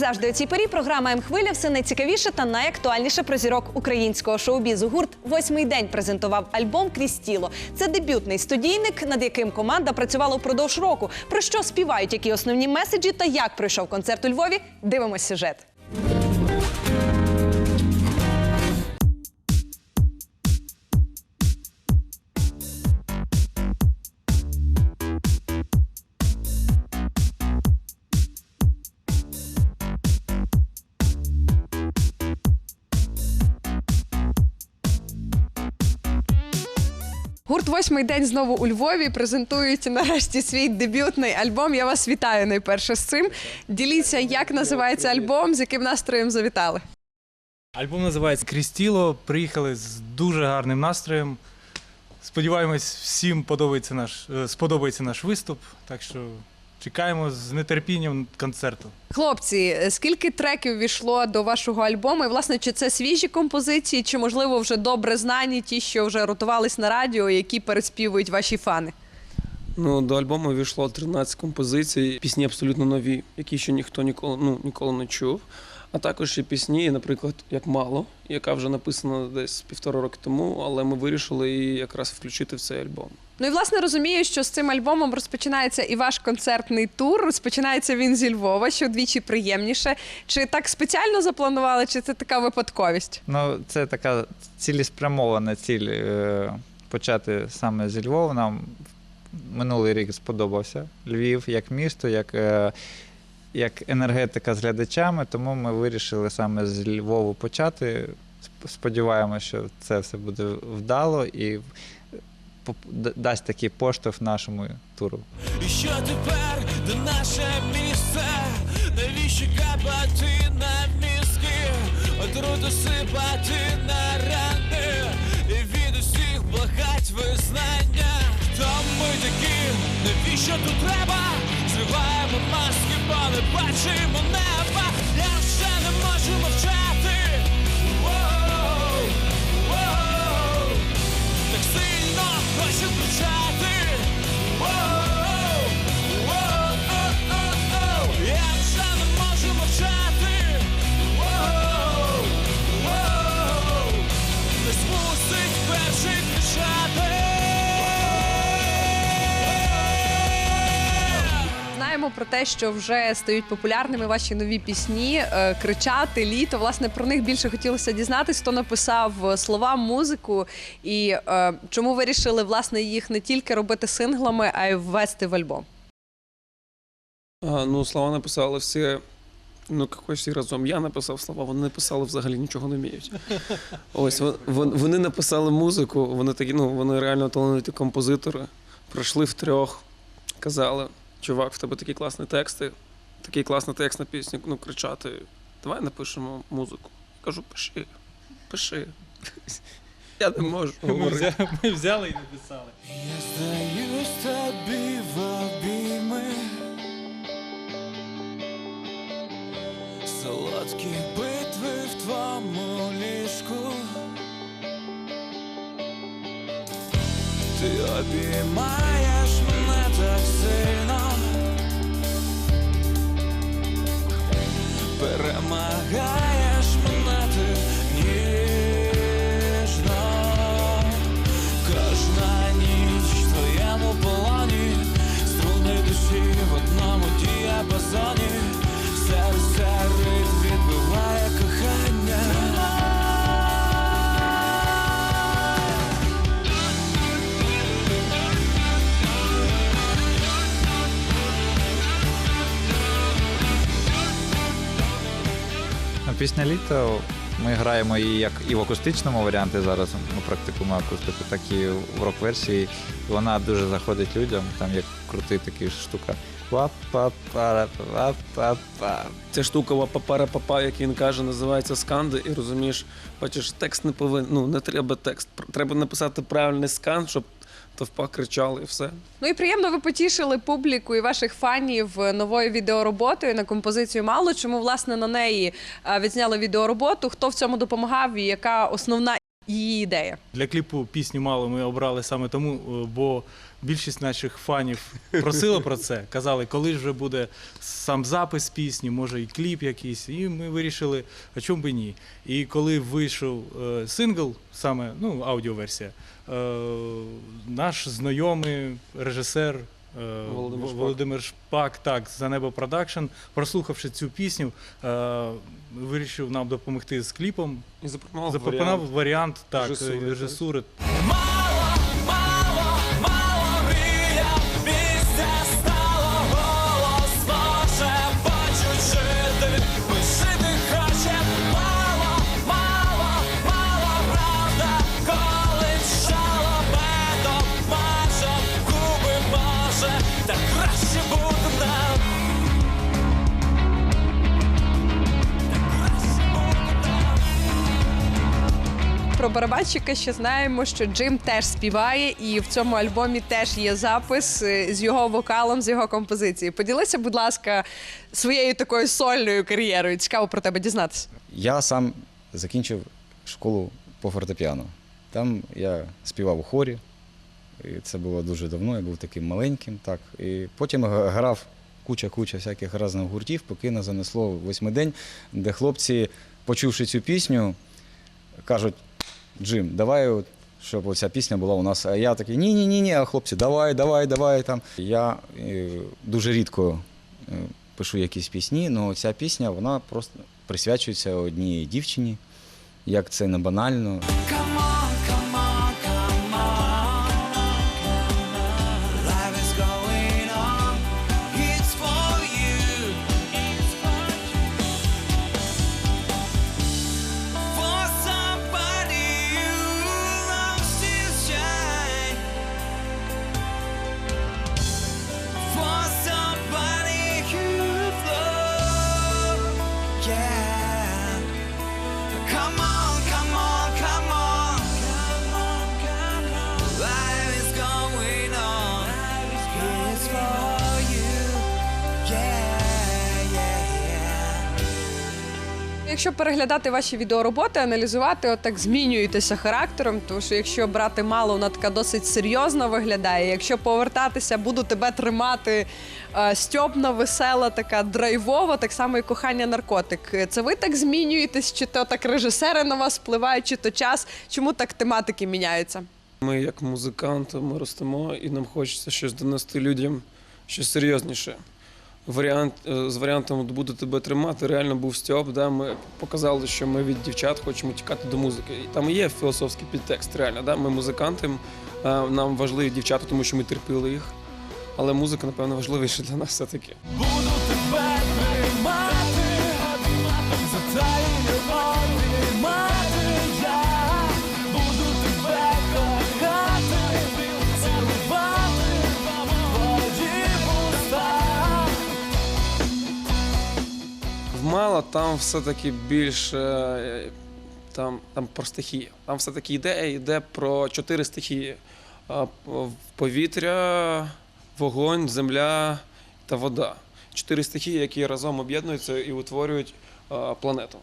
завжди, у цій порі програма М-хвиля все найцікавіше та найактуальніше про зірок українського шоу-бізу. Гурт восьмий день презентував альбом Крізь тіло. Це дебютний студійник, над яким команда працювала впродовж року. Про що співають, які основні меседжі та як пройшов концерт у Львові? Дивимось сюжет. Гурт восьмий день знову у Львові презентують нарешті свій дебютний альбом. Я вас вітаю найперше з цим. Діліться, як називається альбом, з яким настроєм завітали. Альбом називається Крістіло. Приїхали з дуже гарним настроєм. Сподіваємось, всім подобається наш, е, сподобається наш виступ. Так що чекаємо з нетерпінням концерту. Хлопці, скільки треків війшло до вашого альбому? І власне, чи це свіжі композиції, чи можливо вже добре знані, ті, що вже ротувались на радіо, які переспівують ваші фани? Ну, до альбому війшло 13 композицій, пісні абсолютно нові, які ще ніхто ніколи, ну, ніколи не чув. А також і пісні, наприклад, як мало, яка вже написана десь півтора роки тому, але ми вирішили її якраз включити в цей альбом. Ну і власне розумію, що з цим альбомом розпочинається і ваш концертний тур. Розпочинається він зі Львова, що вдвічі приємніше. Чи так спеціально запланували, чи це така випадковість? Ну, це така цілеспрямована ціль е, почати саме зі Львова. Нам минулий рік сподобався Львів як місто, як, е, як енергетика з глядачами, тому ми вирішили саме з Львову почати. Сподіваємося, що це все буде вдало і дасть такий поштовх нашому туру. І що тепер, де наше місце? Навіщо капати на мізки? Отруту сипати на рани І від усіх благать визнання Хто ми такі? Навіщо тут треба? Зриваємо маски, не бачимо неба що вже стають популярними ваші нові пісні, е, кричати, літо. Власне, про них більше хотілося дізнатись, хто написав е, слова, музику і е, чому вирішили власне їх не тільки робити синглами, а й ввести в альбом. Ну, слова написали всі. Ну, якось всі разом. Я написав слова, вони написали взагалі нічого не вміють. Ось вон- вон- вони написали музику, вони такі, ну, вони реально талановиті композитори. Прийшли втрьох, казали, чувак, в тебе такі класні тексти, такий класний текст на пісню, ну, кричати. Давай напишемо музику. Кажу, пиши, пиши. Я не можу Ми взяли, ми взяли і написали. Я здаюсь тобі в обійми Солодкі битви в твоєму ліжку Ти обіймаєш Перемагаєш Пісня літо. Ми граємо її як і в акустичному варіанті зараз. Ми практикуємо акустику, так і в рок-версії. Вона дуже заходить людям. Там є крутий такий штука. Ва-па-пара, ва-па-па. Ця штука папара папа, як він каже, називається сканди, і розумієш, бачиш, текст не повинен. Ну не треба текст. Треба написати правильний скан, щоб товпа кричала і все. Ну і приємно ви потішили публіку і ваших фанів новою відеороботою на композицію Мало. Чому власне на неї е, відзняли відеороботу? Хто в цьому допомагав і яка основна її ідея? Для кліпу пісню мало ми обрали саме тому, е, бо більшість наших фанів просила про це. Казали, коли ж вже буде сам запис пісні, може і кліп якийсь. І ми вирішили, а чому би ні. І коли вийшов е, сингл, саме ну, аудіоверсія, е, наш знайомий режисер. е, Володимир Шпак. Володимир Шпак, так, за небо продакшн, прослухавши цю пісню, е, вирішив нам допомогти з кліпом. І Запропонував варіант. варіант, так, режисури, режисури. Барабанщика ще знаємо, що Джим теж співає, і в цьому альбомі теж є запис е, з його вокалом, з його композиції. Поділися, будь ласка, своєю такою сольною кар'єрою. Цікаво про тебе дізнатися. Я сам закінчив школу по фортепіано. Там я співав у хорі, і це було дуже давно, я був таким маленьким. Так. І потім грав куча-куча всяких різних гуртів, поки не занесло восьмидень, де хлопці, почувши цю пісню, кажуть: Джим, давай, щоб оця пісня була у нас. А я такий, ні-ні, ні, ні, а хлопці, давай, давай, давай. Там. Я е, дуже рідко е, пишу якісь пісні, але ця пісня вона просто присвячується одній дівчині. Як це не банально. Якщо переглядати ваші відеороботи, аналізувати, от так змінюєтеся характером, тому що якщо брати мало, вона така досить серйозно виглядає. Якщо повертатися, буду тебе тримати е, стьобна, весела, така драйвова, так само і кохання наркотик. Це ви так змінюєтесь, чи то так режисери на вас впливають, чи то час? Чому так тематики міняються? Ми, як музиканти, ми ростемо і нам хочеться щось донести людям, щось серйозніше. Варіант е, з варіантом буду тебе тримати реально був Стьоп. Да? Ми показали, що ми від дівчат хочемо тікати до музики. І там є філософський підтекст, реально. Да? Ми музиканти, е, нам важливі дівчата, тому що ми терпіли їх. Але музика, напевно, важливіша для нас все-таки. Буду тебе там все-таки більше е, там, там про стихії. Там все-таки ідея йде про чотири стихії: повітря, вогонь, земля та вода. Чотири стихії, які разом об'єднуються і утворюють планету.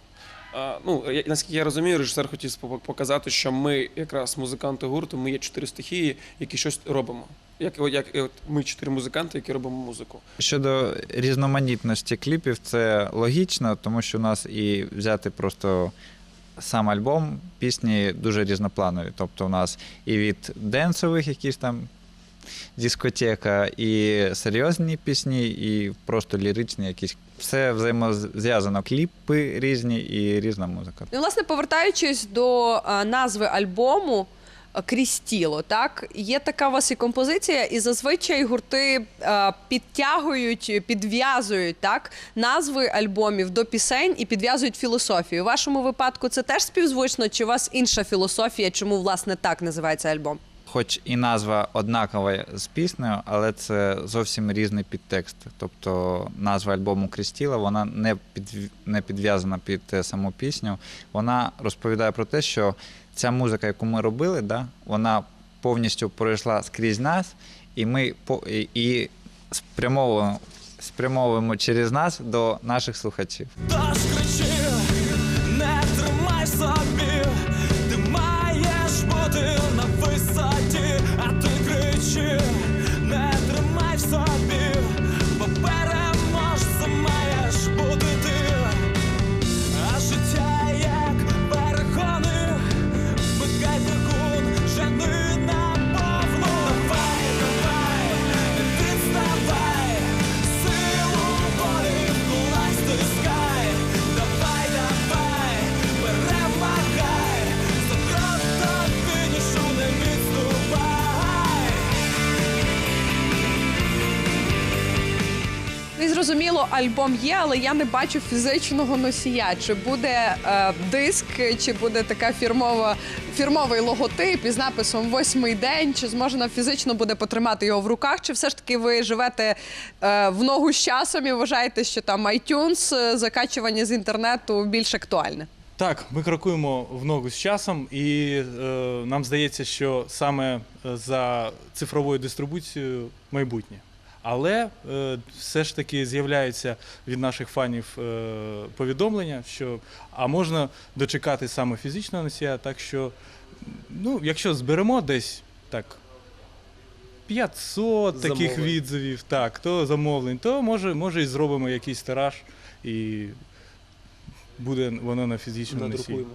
Ну, наскільки я розумію, режисер хотів показати, що ми, якраз музиканти гурту, ми є чотири стихії, які щось робимо. Як, як, як ми чотири музиканти, які робимо музику. Щодо різноманітності кліпів, це логічно, тому що у нас і взяти просто сам альбом, пісні дуже різнопланові. Тобто у нас і від денсових якісь там дискотека, і серйозні пісні, і просто ліричні якісь. Все взаємозв'язано. Кліпи різні і різна музика. Ну, власне, повертаючись до е, назви альбому. Е, Крізь тіло, так є така у вас і композиція, і зазвичай гурти е, підтягують, підв'язують так назви альбомів до пісень і підв'язують філософію. У вашому випадку це теж співзвучно, чи у вас інша філософія? Чому власне так називається альбом? Хоч і назва однакова з піснею, але це зовсім різний підтекст. Тобто назва альбому Крістіла вона не під не підв'язана під е, саму пісню. Вона розповідає про те, що ця музика, яку ми робили, да, вона повністю пройшла скрізь нас, і ми і, і спрямовуємо, спрямовуємо через нас до наших слухачів. Зрозуміло, альбом є, але я не бачу фізичного носія. Чи буде е, диск, чи буде така фірмова фірмовий логотип із написом Восьмий день, чи зможна фізично буде потримати його в руках, чи все ж таки ви живете е, в ногу з часом і вважаєте, що там iTunes, е, закачування з інтернету більш актуальне? Так, ми крокуємо в ногу з часом, і е, нам здається, що саме е, за цифровою дистрибуцією майбутнє. Але е, все ж таки з'являються від наших фанів е, повідомлення, що а можна дочекати саме фізичного носія, так що, ну, якщо зберемо десь так 500 таких Замовлень. відзивів, так, то замовлень, то може, може і зробимо якийсь тираж і буде воно на фізичному носії.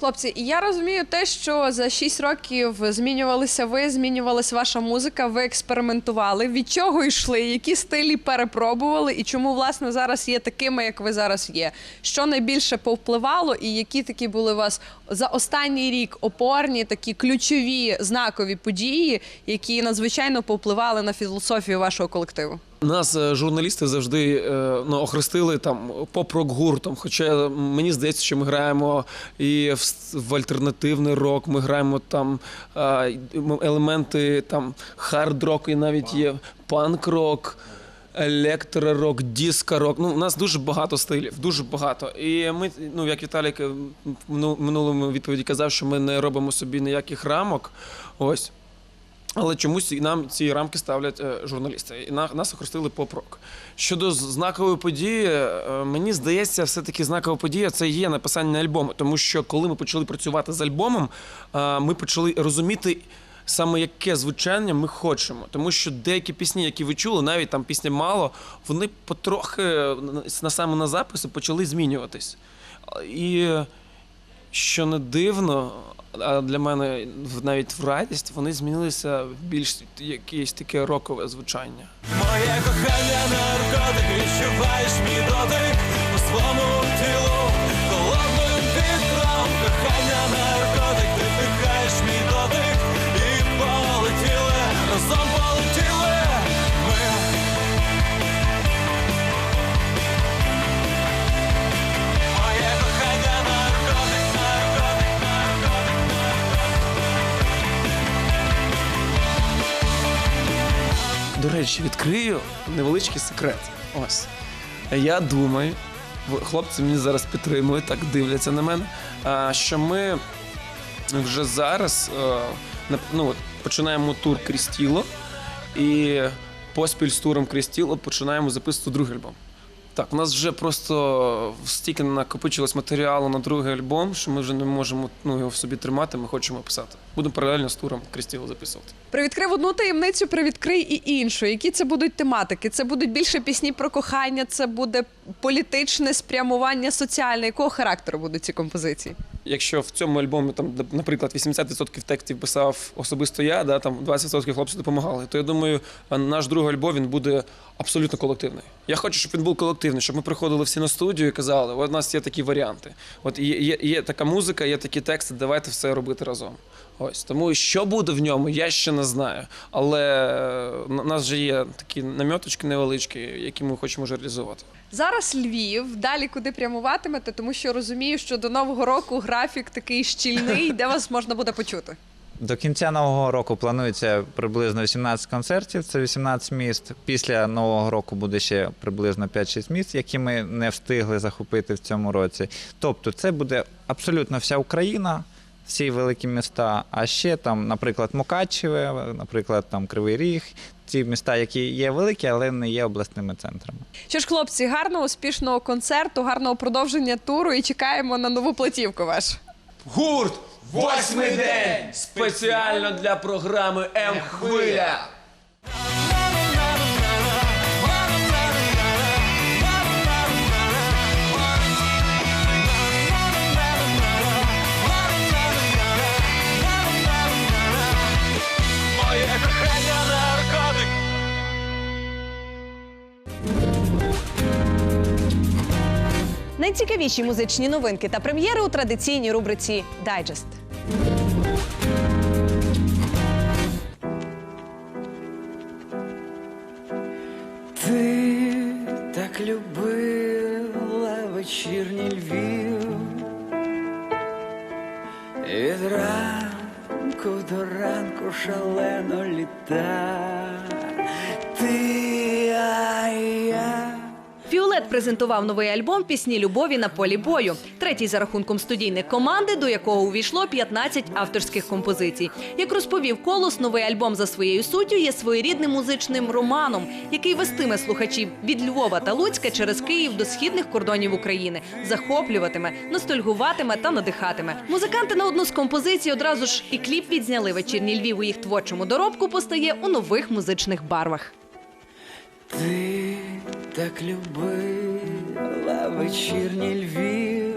Хлопці, і я розумію те, що за 6 років змінювалися ви, змінювалася ваша музика, ви експериментували. Від чого йшли, які стилі перепробували, і чому власне зараз є такими, як ви зараз є? Що найбільше повпливало, і які такі були у вас за останній рік опорні, такі ключові знакові події, які надзвичайно повпливали на філософію вашого колективу? Нас е, журналісти завжди е, ну, охрестили там поп-рок гуртом. Хоча мені здається, що ми граємо і в, в альтернативний рок, ми граємо там е, елементи там хард-рок, і навіть є панк-рок. Електро-рок, диско-рок. Ну, у нас дуже багато стилів, дуже багато. І ми, ну як Віталік е, в минулому відповіді казав, що ми не робимо собі ніяких рамок. Ось. Але чомусь нам ці рамки ставлять е, журналісти. І на, нас охрестили поп-рок. Щодо знакової події, е, мені здається, все-таки знакова подія це є написання альбому. Тому що коли ми почали працювати з альбомом, е, ми почали розуміти. Саме яке звучання ми хочемо, тому що деякі пісні, які ви чули, навіть там пісня мало, вони потрохи на саме на записі почали змінюватись. І що не дивно, а для мене навіть в радість вони змінилися в більш якесь таке рокове звучання. Моє кохання наркотик, відчуваєш мій дотик по своєму речі, відкрию невеличкий секрет. Ось. Я думаю, хлопці мені зараз підтримують, так дивляться на мене. Що ми вже зараз е, ну, починаємо тур крізь тіло і поспіль з туром крізь тіло починаємо записувати другий альбом. Так, у нас вже просто стільки накопичилось матеріалу на другий альбом, що ми вже не можемо ну, його в собі тримати, ми хочемо писати. Будемо паралельно з туром Крістіло записувати. Привідкрив одну таємницю, привідкрий і іншу. Які це будуть тематики? Це будуть більше пісні про кохання, це буде політичне спрямування соціальне. Якого характеру будуть ці композиції? Якщо в цьому альбомі там, наприклад, 80% текстів писав особисто я, да, там 20% хлопці допомагали, то я думаю, наш другий альбом він буде абсолютно колективний. Я хочу, щоб він був колективний, щоб ми приходили всі на студію і казали, у нас є такі варіанти. От є, є, є така музика, є такі тексти, давайте все робити разом. Ось тому що буде в ньому, я ще не знаю. Але е, у нас же є такі наміточки невеличкі, які ми хочемо вже реалізувати. Зараз Львів, далі куди прямуватимете, тому що розумію, що до нового року графік такий щільний, де вас можна буде почути. До кінця нового року планується приблизно 18 концертів. Це 18 міст. Після нового року буде ще приблизно 5-6 міст, які ми не встигли захопити в цьому році. Тобто, це буде абсолютно вся Україна, всі великі міста. А ще там, наприклад, Мукачеве, наприклад, там Кривий Ріг. Ті міста, які є великі, але не є обласними центрами. Що ж, хлопці, гарного успішного концерту, гарного продовження туру і чекаємо на нову платівку вашу. Гурт Восьмий день спеціально для програми М Найцікавіші музичні новинки та прем'єри у традиційній рубриці Дайджест. Ти так любила вечірній Львів. Від ранку до ранку шалено літа. Фіолет презентував новий альбом пісні любові на полі бою. Третій за рахунком студійник команди, до якого увійшло 15 авторських композицій. Як розповів Колос, новий альбом за своєю суттю є своєрідним музичним романом, який вестиме слухачів від Львова та Луцька через Київ до східних кордонів України, захоплюватиме, ностальгуватиме та надихатиме. Музиканти на одну з композицій одразу ж і кліп відзняли вечірній Львів у їх творчому доробку постає у нових музичних барвах. Ти так любила вечірній Львів,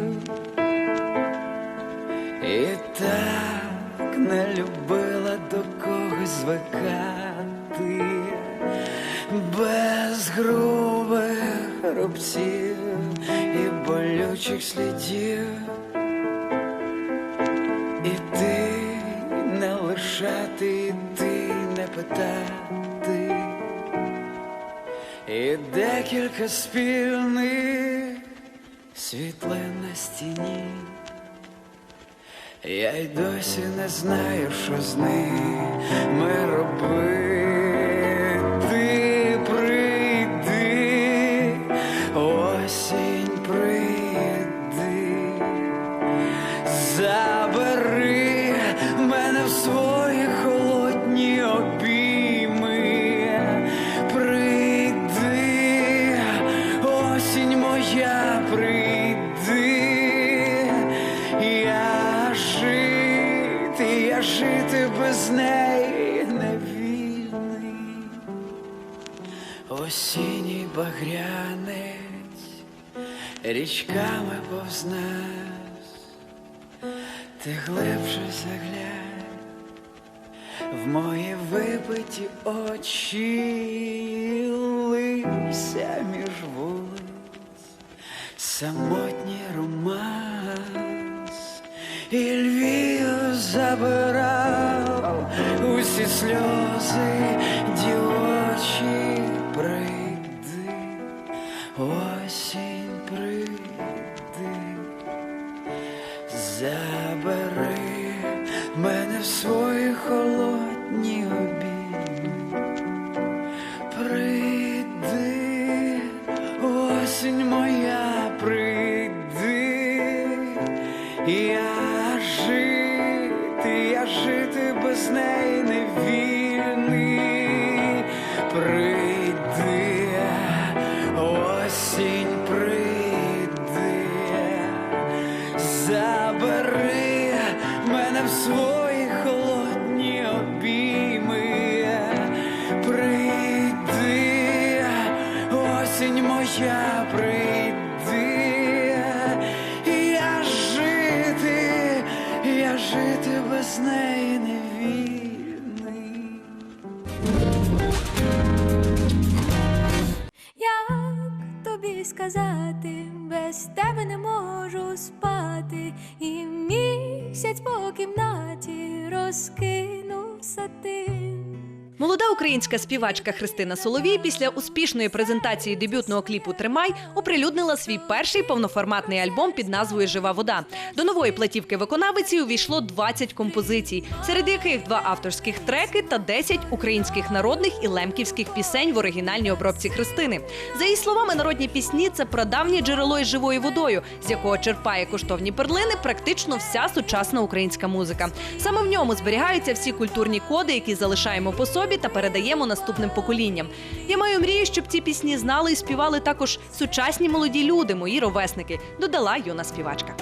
і так не любила до когось звикати, без грубих рубців і болючих слідів. І ти не лишати, і ти не питати. І декілька спільних світлин на стіні. Я й досі не знаю, що з ними робити. річками повз нас, ти глибше заглянь в мої випиті очі лився між вулиць, самотній романс, і Львів забирав усі сльози дівочі прийди, Моя, прийди, я жити, я жити без неї не вільний. Як тобі сказати, без тебе не можу спати, і місяць по кімнаті розкинув сатин. Молода українська співачка Христина Соловій після успішної презентації дебютного кліпу Тримай оприлюднила свій перший повноформатний альбом під назвою Жива вода. До нової платівки виконавиці увійшло 20 композицій, серед яких два авторських треки та 10 українських народних і лемківських пісень в оригінальній обробці Христини. За її словами, народні пісні це прадавнє джерело із живою водою, з якого черпає коштовні перлини практично вся сучасна українська музика. Саме в ньому зберігаються всі культурні коди, які залишаємо по собі та передаємо наступним поколінням. Я маю мрію, щоб ці пісні знали і співали також сучасні молоді люди, мої ровесники. Додала юна співачка.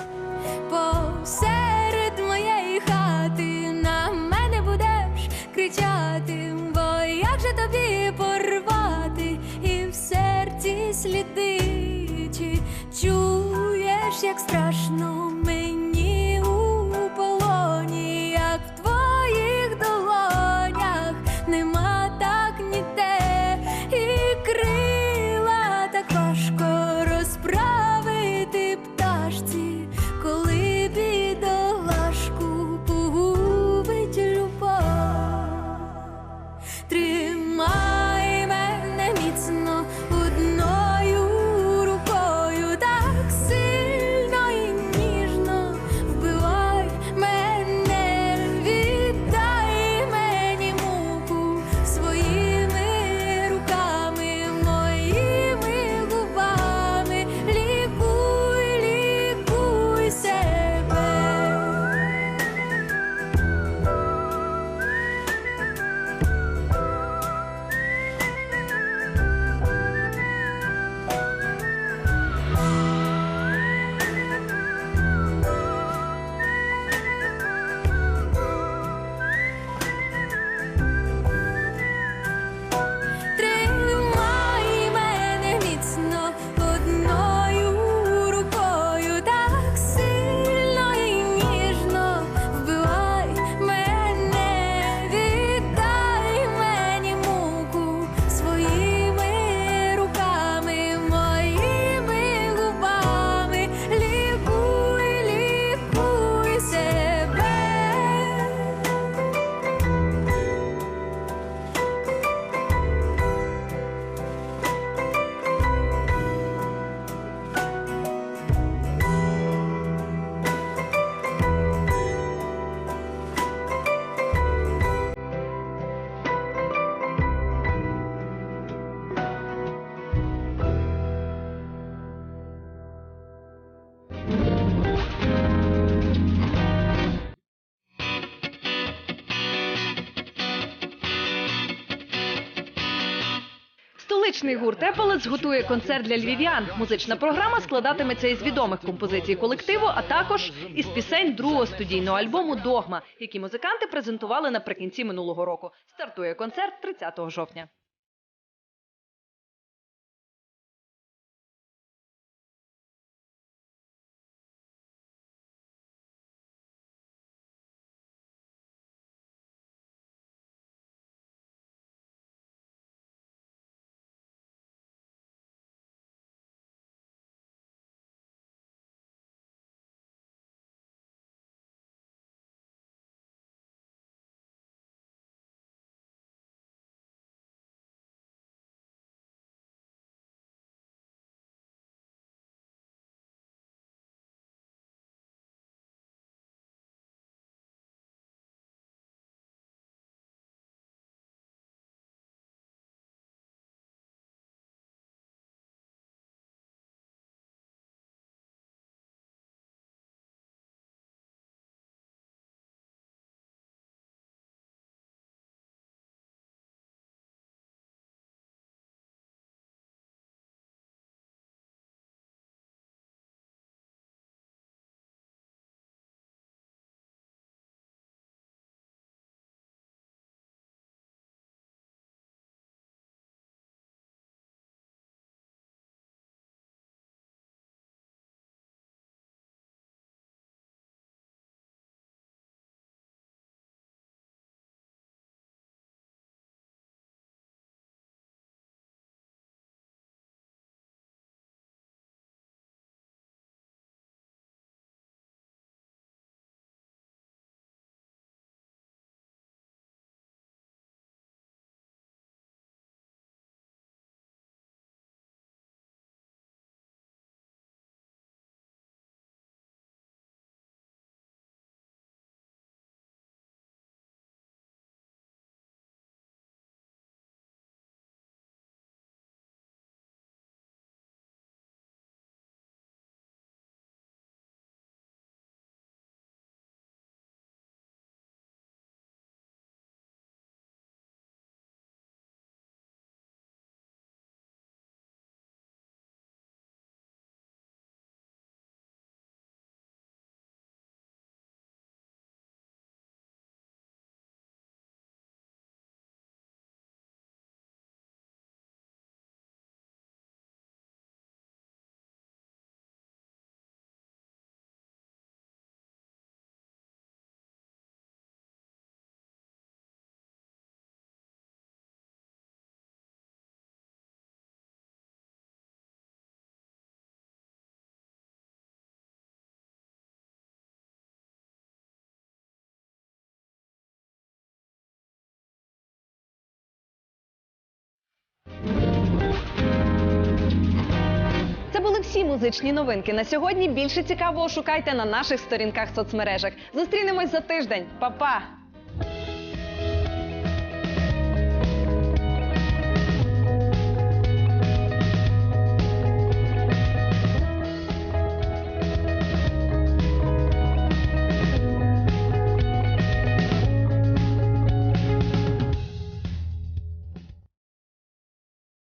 Посеред моєї хати на мене будеш кричати, бо як же тобі порвати і в серці сліди, чи чуєш, як страшно мені Музичний гурт Епелец готує концерт для львів'ян. Музична програма складатиметься із відомих композицій колективу, а також із пісень другого студійного альбому Догма, які музиканти презентували наприкінці минулого року. Стартує концерт 30 жовтня. Всі музичні новинки. На сьогодні більше цікавого шукайте на наших сторінках соцмережах. Зустрінемось за тиждень. Па-па!